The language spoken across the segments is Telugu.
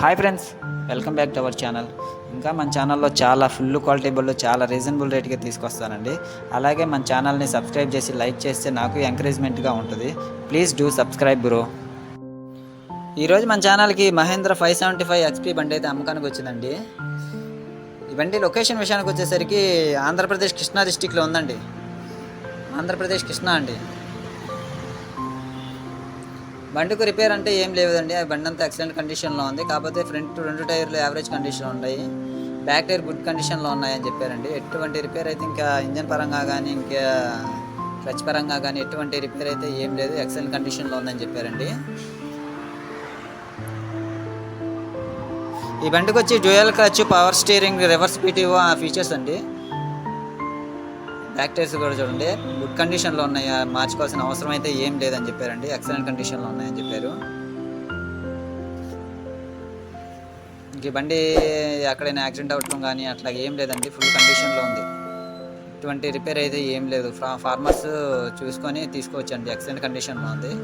Hi friends welcome back to our channel ఇంకా మన ఛానల్లో చాలా ఫుల్ క్వాలిటీ బళ్ళు చాలా రీజనబుల్ రేట్కి తీసుకొస్తానండి. అలాగే మన ఛానల్ని సబ్స్క్రైబ్ చేసి లైక్ చేస్తే నాకు ఎంకరేజ్మెంట్గా ఉంటుంది. ప్లీజ్ డూ సబ్స్క్రైబ్ బ్రో ఈరోజు మన ఛానల్కి Mahindra five seventy five HP బండి అయితే అమ్మకానికి వచ్చిందండి. ఈ బండి లొకేషన్ విషయానికి వచ్చేసరికి ఆంధ్రప్రదేశ్ కృష్ణా డిస్టిక్లో ఉందండి. ఆంధ్రప్రదేశ్ కృష్ణా అండి. బండికి రిపేర్ అంటే ఏం లేదండి. ఆ బండి అంతా ఎక్సలెంట్ కండిషన్లో ఉంది. కాకపోతే ఫ్రంట్ రెండు టైర్లు యావరేజ్ కండిషన్లో ఉన్నాయి. బ్యాక్ టైర్ గుడ్ కండిషన్లో ఉన్నాయని చెప్పారండి. ఎటువంటి రిపేర్ అయితే ఇంకా ఇంజన్ పరంగా కానీ ఇంకా క్లచ్ పరంగా కానీ ఎటువంటి రిపేర్ అయితే ఏం లేదు. ఎక్సలెంట్ కండిషన్లో ఉందని చెప్పారండి. ఈ బండికి వచ్చి dual clutch power steering reverse PTO ఆ ఫీచర్స్ అండి. ట్రాక్టర్స్ కూడా చూడండి. గుడ్ కండిషన్లో ఉన్నాయి. మార్చుకోవాల్సిన అవసరం అయితే ఏం లేదని చెప్పారండి. ఎక్సలెంట్ కండిషన్లో ఉన్నాయని చెప్పారు. ఇంక బండి ఎక్కడైనా యాక్సిడెంట్ అవ్వటం కానీ అట్లా ఏం లేదండి. ఫుల్ కండిషన్లో ఉంది. ఎటువంటి రిపేర్ అయితే ఏం లేదు. ఫా- ఫార్మర్స్ చూసుకొని తీసుకోవచ్చండి. ఎక్సలెంట్ కండిషన్లో ఉంది.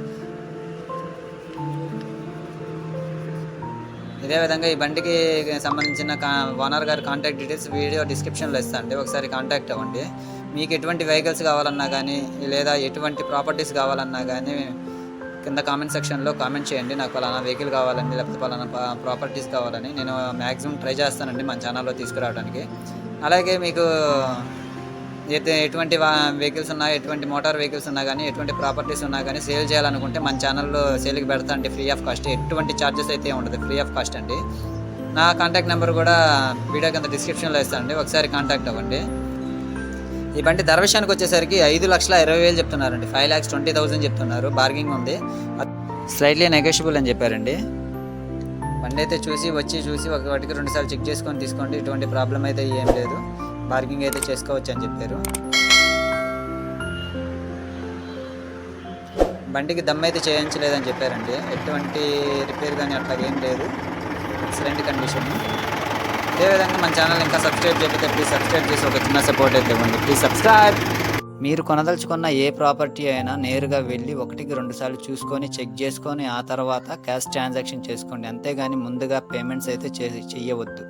ఇదే విధంగా ఈ బండికి సంబంధించిన కా ఓనర్ గారి కాంటాక్ట్ డీటెయిల్స్ వీడియో డిస్క్రిప్షన్లో ఇస్తానండి. ఒకసారి కాంటాక్ట్ అవ్వండి. మీకు ఎటువంటి వెహికల్స్ కావాలన్నా కానీ లేదా ఎటువంటి ప్రాపర్టీస్ కావాలన్నా కానీ కింద కామెంట్ సెక్షన్లో కామెంట్ చేయండి. నాకు పలానా వెహికల్ కావాలండి లేకపోతే పలానా ప్రాపర్టీస్ కావాలని నేను మ్యాక్సిమం ట్రై చేస్తానండి మన ఛానల్లో తీసుకురావడానికి. అలాగే మీకు అయితే ఎటువంటి వెహికల్స్ ఉన్నా ఎటువంటి మోటార్ వెహికల్స్ ఉన్నా కానీ ఎటువంటి ప్రాపర్టీస్ ఉన్నా కానీ సేల్ చేయాలనుకుంటే మన ఛానల్లో సేల్కి పెడతా అండి ఫ్రీ ఆఫ్ కాస్ట్ ఎటువంటి ఛార్జెస్ అయితే ఉండదు ఫ్రీ ఆఫ్ కాస్ట్ అండి. నా కాంటాక్ట్ నెంబర్ కూడా వీడియో కింద డిస్క్రిప్షన్లో ఇస్తానండి. ఒకసారి కాంటాక్ట్ అవ్వండి. ఈ బండి ధర విషయానికి వచ్చేసరికి ఐదు లక్షల ఇరవై వేలు చెప్తున్నారండి. ఫైవ్ ల్యాక్స్ ట్వంటీ థౌసండ్ చెప్తున్నారు. బార్గింగ్ ఉంది. స్లైట్లీ నెగోషియబుల్ అని చెప్పారండి. బండి అయితే చూసి వచ్చి చూసి ఒక వాటికి చెక్ చేసుకొని తీసుకోండి. ఎటువంటి ప్రాబ్లం అయితే ఏం లేదు. బార్గింగ్ అయితే చేసుకోవచ్చు అని చెప్పారు. బండికి దమ్ అయితే చేయించలేదని చెప్పారండి. ఎటువంటి రిపేర్ కానీ అట్లా ఏం లేదు. ఎక్సలెంట్ కండిషన్ అదేవిధంగా మన ఛానల్ ఇంకా సబ్స్క్రైబ్ చేయకపోతే ప్లీజ్ సబ్స్క్రైబ్ చేసి ఒక చిన్న సపోర్ట్ అయితే ఇవ్వండి. ప్లీజ్ సబ్స్క్రైబ్ మీరు కొనదలుచుకున్న ఏ ప్రాపర్టీ అయినా నేరుగా వెళ్ళి ఒకటికి రెండు సార్లు చూసుకొని చెక్ చేసుకొని ఆ తర్వాత క్యాష్ ట్రాన్సాక్షన్ చేసుకోండి. అంతేగాని ముందుగా పేమెంట్స్ అయితే చేసి చెయ్యవద్దు.